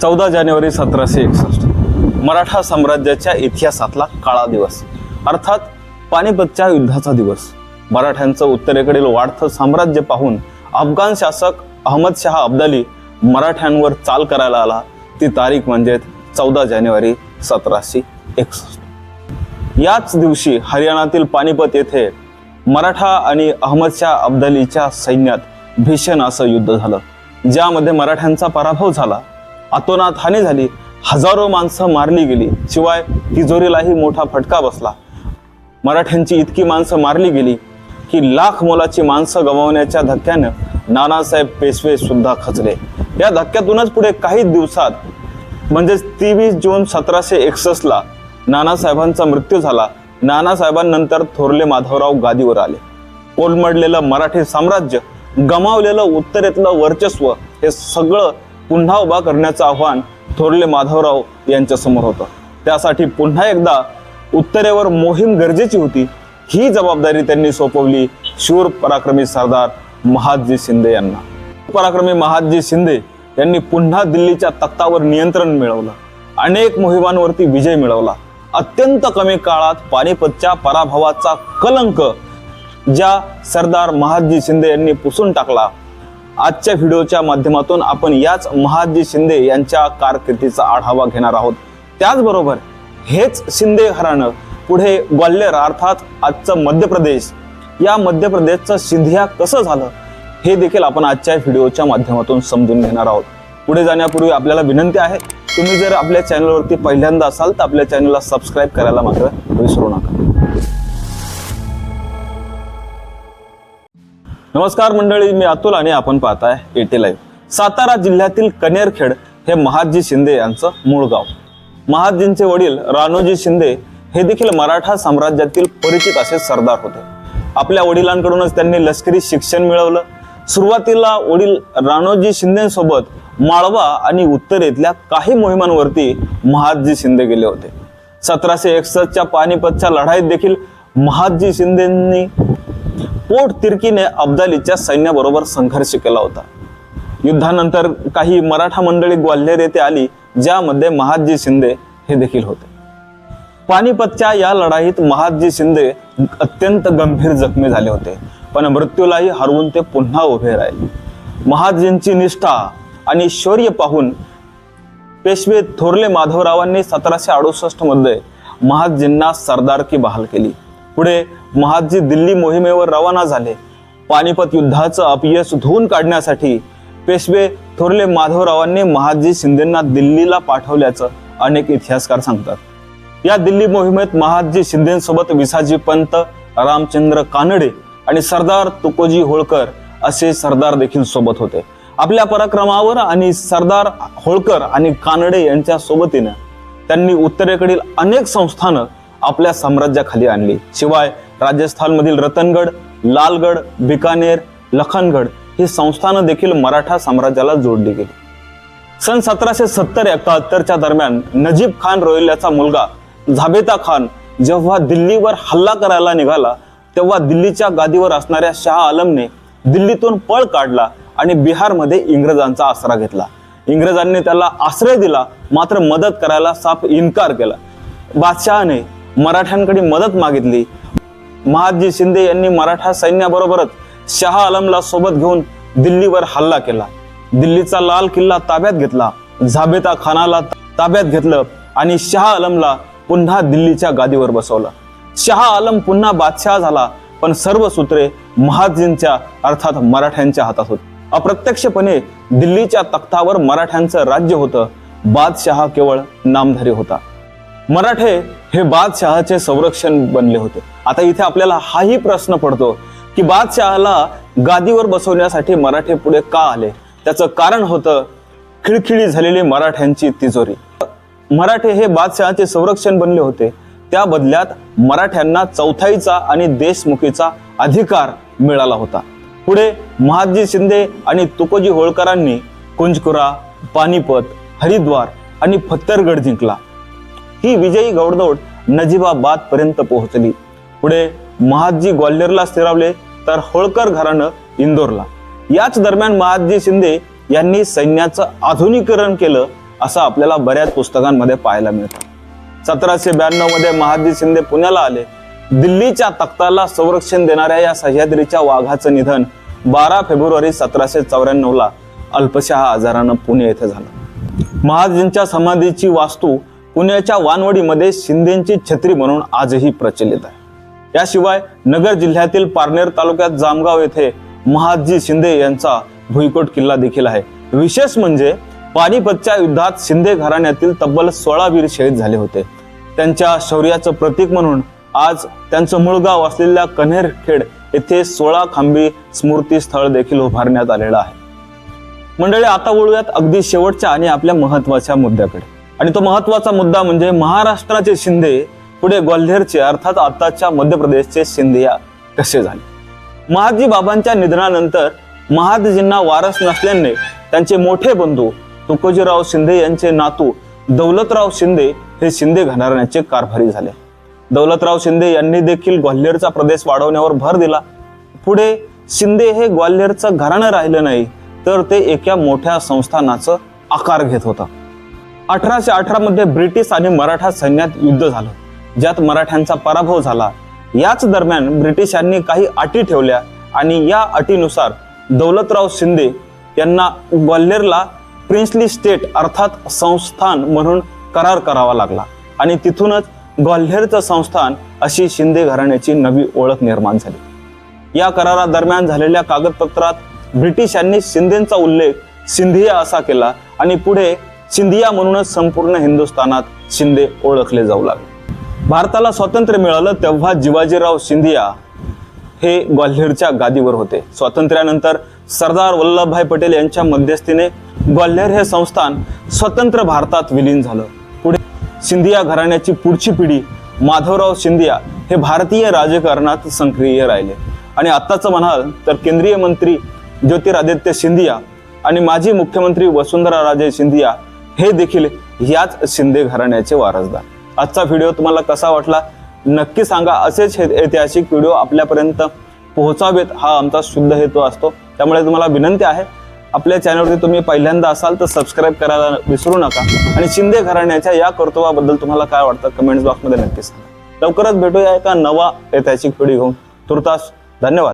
चौदा जानेवारी सतराशे एकसष्ट. मराठा साम्राज्याच्या इतिहासातला काळा दिवस. अर्थात पानिपतच्या युद्धाचा दिवस. मराठ्यांचं उत्तरेकडील वाढतं साम्राज्य पाहून अफगाण शासक अहमद शाह अब्दाली मराठ्यांवर चाल करायला आला. ती तारीख म्हणजे चौदा जानेवारी सतराशे एकसष्ट. याच दिवशी हरियाणातील पानिपत येथे मराठा आणि अहमद शाह अब्दालीच्या सैन्यात भीषण असं युद्ध झालं. ज्यामध्ये मराठ्यांचा पराभव झाला. अतोनात हानी झाली. हजारो माणसं मारली गेली. शिवाय तिजोरीलाही मोठा फटका बसला. मराठ्यांची इतकी माणसं मारली गेली की लाख मोलाची माणसं गमावण्याच्या धक्क्यानं नानासाहेब पेशवे सुद्धा खचले. या धक्क्यातूनच पुढे काही दिवसात म्हणजेच तेवीस जून सतराशे एकसष्टला नानासाहेबांचा मृत्यू झाला. नानासाहेबांनंतर थोरले माधवराव गादीवर आले. कोलमडलेलं मराठी साम्राज्य गमावलेलं उत्तरेतलं वर्चस्व हे सगळं पुन्हा उभा करण्याचं आव्हान थोरले माधवराव यांच्या समोर होतं. त्यासाठी पुन्हा एकदा उत्तरेवर मोहीम गरजेची होती. ही जबाबदारी त्यांनी सोपवली शूर पराक्रमी सरदार महादजी शिंदे यांना. पराक्रमी महादजी शिंदे यांनी पुन्हा दिल्लीच्या तख्तावर नियंत्रण मिळवलं. अनेक मोहिमांवरती विजय मिळवला. अत्यंत कमी काळात पानिपतच्या पराभवाचा कलंक ज्या सरदार महादजी शिंदे यांनी पुसून टाकला आजच्या व्हिडिओच्या माध्यमातून आपण याच महादजी शिंदे यांच्या कारकिर्दीचा आढावा घेणार आहोत. त्याचबरोबर हेच शिंदे घराणं पुढे ग्वाल्हेर अर्थात आजचं मध्य प्रदेश या मध्य प्रदेशचं सिंधिया कसं झालं हे देखील आपण आजच्या व्हिडिओच्या माध्यमातून समजून घेणार आहोत. पुढे जाण्यापूर्वी आपल्याला विनंती आहे तुम्ही जर आपल्या चॅनलवरती पहिल्यांदा असाल तर आपल्या चॅनलला सबस्क्राईब करायला मात्र विसरू नका. नमस्कार मंडळी मी अतुल आणि आपण पाहताय एटी लाईव्ह सातारा जिल्ह्यातील कनेरखेड हे महादजी शिंदे यांचं मूळ गाव. महादजींचे वडील राणोजी शिंदे हे देखील मराठा साम्राज्यातील परिचित असे सरदार होते. आपल्या वडिलांकडूनच त्यांनी लष्करी शिक्षण मिळवलं. सुरुवातीला वडील राणोजी शिंदेसोबत माळवा आणि उत्तरेतल्या काही मोहिमांवरती महादजी शिंदे गेले होते. सतराशे एकसष्टच्या पानिपतच्या लढाईत देखील महादजी शिंदेंनी पोट तिरकीने अब्दालीच्या सैन्याबरोबर संघर्ष केला होता. युद्धानंतर काही मराठा मंडळी ग्वाल्हेर येथे आली ज्यामध्ये महादजी शिंदे हे देखील होते. पानिपतच्या या लढाईत महादजी शिंदे अत्यंत गंभीर जखमी झाले होते पण मृत्यूलाही हरवून ते पुन्हा उभे राहिले. महादजींची निष्ठा आणि शौर्य पाहून पेशवे थोरले माधवरावांनी सतराशे अडुसष्टमध्ये महादजींना सरदारकी बहाल केली. पुढे महादजी दिल्ली मोहिमेवर रवाना झाले. पानिपत युद्धाचं अपयश धुवून काढण्यासाठी पेशवे थोरले माधवरावांनी महादजी शिंदेंना दिल्लीला पाठवल्याचं अनेक इतिहासकार सांगतात. या दिल्ली मोहिमेत महादजी शिंदेसोबत विसाजी पंत रामचंद्र कानडे आणि सरदार तुकोजी होळकर असे सरदार देखील सोबत होते. आपल्या पराक्रमावर आणि सरदार होळकर आणि कानडे यांच्या सोबतीनं त्यांनी उत्तरेकडील अनेक संस्थानं आपल्या साम्राज्याखाली आणली. शिवाय राजस्थानमधील रतनगड लालगड बिकानेर लखनगड ही संस्थानं देखील मराठा साम्राज्याला जोडली गेली. सन सतराशे सत्तर एकाहत्तरच्या दरम्यान नजीब खान रोहिल्याचा मुलगा झाबेता खान जेव्हा दिल्लीवर हल्ला करायला निघाला तेव्हा दिल्लीच्या गादीवर असणाऱ्या शाह आलमने दिल्लीतून पळ काढला आणि बिहारमध्ये इंग्रजांचा आसरा घेतला. इंग्रजांनी त्याला आश्रय दिला मात्र मदत करायला साफ इन्कार केला. बादशहाने मराठ्यांकडे मदत मागितली. महादजी शिंदे यांनी मराठा सैन्याबरोबरच शाह आलमला सोबत घेऊन दिल्लीवर हल्ला केला. दिल्लीचा लाल किल्ला ताब्यात घेतला झाबेता खानाला ताब्यात घेतलं आणि शहा आलमला पुन्हा दिल्लीच्या गादीवर बसवलं. शाह आलम पुन्हा बादशाह झाला पण सर्व सूत्रे महादजींच्या अर्थात मराठ्यांच्या हातात होती. अप्रत्यक्षपणे दिल्लीच्या तख्तावर मराठ्यांचं राज्य होतं बादशहा केवळ नामधारी होता. मराठे हे बादशहाचे संरक्षण बनले होते. आता इथे आपल्याला हाही प्रश्न पडतो की बादशहाला गादीवर बसवण्यासाठी मराठे पुढे का आले? त्याचं कारण होतं खिळखिळी झालेली मराठ्यांची तिजोरी. मराठे हे बादशहाचे संरक्षण बनले होते. त्या बदल्यात मराठ्यांना चौथाईचा आणि देशमुखीचा अधिकार मिळाला होता. पुढे महादजी शिंदे आणि तुकोजी होळकरांनी कुंजकुरा पानिपत हरिद्वार आणि फत्तरगड जिंकला. ही विजयी घौडदौड नजीबाबाद पर्यंत पोहोचली. पुढे महादजी ग्वाल्हेरला स्थिरावले तर होळकर घराणं इंदोरला. याच दरम्यान महादजी शिंदे यांनी सैन्याचं आधुनिकीकरण केलं असं आपल्याला बऱ्याच पुस्तकांमध्ये पाहायला मिळतं. सतराशे ब्याण्णवमध्ये महादजी शिंदे पुण्याला आले. दिल्लीच्या तख्ताला संरक्षण देणाऱ्या या सह्याद्रीच्या वाघाचं निधन बारा फेब्रुवारी सतराशे चौऱ्याण्णव ला अल्पशा आजारानं पुणे येथे झालं. महादजींच्या समाधीची वास्तू पुण्याच्या वानवडीमध्ये शिंदेची छत्री म्हणून आजही प्रचलित आहे. याशिवाय नगर जिल्ह्यातील पारनेर तालुक्यात जामगाव येथे महादजी शिंदे यांचा भुईकोट किल्ला देखील आहे. विशेष म्हणजे पानिपतच्या युद्धात शिंदे घराण्यातील तब्बल सोळा वीर शहीद झाले होते. त्यांच्या शौर्याचं प्रतीक म्हणून आज त्यांचं मूळ गाव असलेल्या कन्हेरखेड येथे सोळा खांबी स्मृती स्थळ देखील उभारण्यात आलेलं आहे. मंडळी आता वळूयात अगदी शेवटच्या आणि आपल्या महत्त्वाच्या मुद्द्याकडे. आणि तो महत्त्वाचा मुद्दा म्हणजे महाराष्ट्राचे शिंदे पुढे ग्वाल्हेरचे अर्थात आताच्या मध्य प्रदेशचे शिंदिया कसे झाले? महादजी बाबांच्या निधनानंतर महादजींना वारस नसल्याने त्यांचे मोठे बंधू तुकोजीराव शिंदे यांचे नातू दौलतराव शिंदे हे शिंदे घराण्याचे कारभारी झाले. दौलतराव शिंदे यांनी देखील ग्वाल्हेरचा प्रदेश वाढवण्यावर भर दिला. पुढे शिंदे हे ग्वाल्हेरचं घराणं राहिलं नाही तर ते एका मोठ्या संस्थानाचं आकार घेत होतं. अठराशे अठरा मध्ये ब्रिटिश आणि मराठा सैन्यात युद्ध झालं. ज्यात मराठ्यांचा पराभव झाला. याच दरम्यान ब्रिटिशांनी काही अटी ठेवल्या आणि या अटीनुसार दौलतराव शिंदे यांना ग्वाल्हेरला प्रिन्सली स्टेट अर्थात संस्थान म्हणून करार करावा लागला. आणि तिथूनच ग्वाल्हेरचं संस्थान अशी शिंदे घराण्याची नवी ओळख निर्माण झाली. या करारादरम्यान झालेल्या कागदपत्रात ब्रिटिशांनी शिंदेचा उल्लेख सिंधिया असा केला आणि पुढे सिंधिया म्हणूनच संपूर्ण हिंदुस्थानात शिंदे ओळखले जाऊ लागले. भारताला स्वातंत्र्य मिळालं तेव्हा जिवाजीराव सिंधिया हे ग्वाल्हेरच्या गादीवर होते. स्वातंत्र्यानंतर सरदार वल्लभभाई पटेल यांच्या मध्यस्थीने ग्वाल्हेर हे संस्थान स्वतंत्र भारतात विलीन झालं. पुढे सिंधिया घराण्याची पुढची पिढी माधवराव सिंधिया हे भारतीय राजकारणात सक्रिय राहिले. आणि आत्ताचं म्हणाल तर केंद्रीय मंत्री ज्योतिरादित्य सिंधिया आणि माजी मुख्यमंत्री वसुंधरा राजे सिंधिया हे देखील याच शिंदे घराण्याचे वारसदार. आजचा व्हिडिओ तुम्हाला कसा वाटला? नक्की सांगा. असेच हे ऐतिहासिक व्हिडिओ आपल्यापर्यंत पोहोचावेत हा आमचा शुद्ध हेतू असतो. त्यामुळे तुम्हाला विनंती आहे आपल्या चॅनलवरती तुम्ही पहिल्यांदा असाल तर सबस्क्राईब करायला विसरू नका. आणि शिंदे घराण्याच्या या कर्तव्याबद्दल तुम्हाला काय वाटतं? कमेंट्स बॉक्समध्ये नक्की सांगा. लवकरच भेटूया एका नवा ऐतिहासिक व्हिडिओ घेऊन. तुर्तास धन्यवाद.